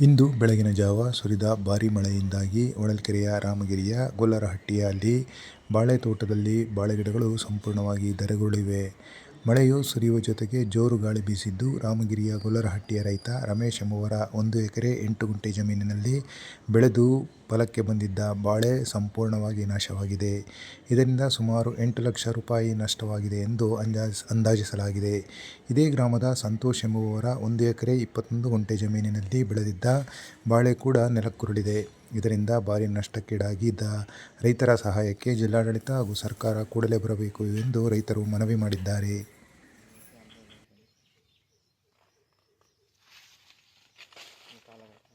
ಇಂದು ಬೆಳಗಿನ ಜಾವ ಸುರಿದ ಭಾರೀ ಮಳೆಯಿಂದಾಗಿ ಹೊಳಲ್ಕೆರೆಯ ರಾಮಗಿರಿಯ ಗೊಲ್ಲರಹಟ್ಟಿಯಲ್ಲಿ ಬಾಳೆ ತೋಟದಲ್ಲಿ ಬಾಳೆ ಗಿಡಗಳು ಸಂಪೂರ್ಣವಾಗಿ ಧರೆಗುರುಳಿವೆ. ಮಳೆಯು ಸುರಿಯುವ ಜೊತೆಗೆ ಜೋರು ಗಾಳಿ ಬೀಸಿದ್ದು, ರಾಮಗಿರಿಯ ಗೊಲ್ಲರಹಟ್ಟಿಯ ರೈತ ರಮೇಶ್ ಎಂಬುವರ ಒಂದು ಎಕರೆ ಎಂಟು ಗುಂಟೆ ಜಮೀನಿನಲ್ಲಿ ಬೆಳೆದು ಫಲಕ್ಕೆ ಬಂದಿದ್ದ ಬಾಳೆ ಸಂಪೂರ್ಣವಾಗಿ ನಾಶವಾಗಿದೆ. ಇದರಿಂದ ಸುಮಾರು ಎಂಟು ಲಕ್ಷ ರೂಪಾಯಿ ನಷ್ಟವಾಗಿದೆ ಎಂದು ಅಂದಾಜಿಸಲಾಗಿದೆ. ಇದೇ ಗ್ರಾಮದ ಸಂತೋಷ್ ಎಂಬುವರ ಒಂದು ಎಕರೆ ಇಪ್ಪತ್ತೊಂದು ಗುಂಟೆ ಜಮೀನಿನಲ್ಲಿ ಬೆಳೆದಿದ್ದ ಬಾಳೆ ಕೂಡ ನೆಲಕ್ಕುರುಳಿದೆ. ಇದರಿಂದ ಭಾರಿ ನಷ್ಟಕ್ಕೀಡಾಗಿದ್ದ ರೈತರ ಸಹಾಯಕ್ಕೆ ಜಿಲ್ಲಾಡಳಿತ ಹಾಗೂ ಸರ್ಕಾರ ಕೂಡಲೇ ಬರಬೇಕು ಎಂದು ರೈತರು ಮನವಿ ಮಾಡಿದ್ದಾರೆ. 알아요.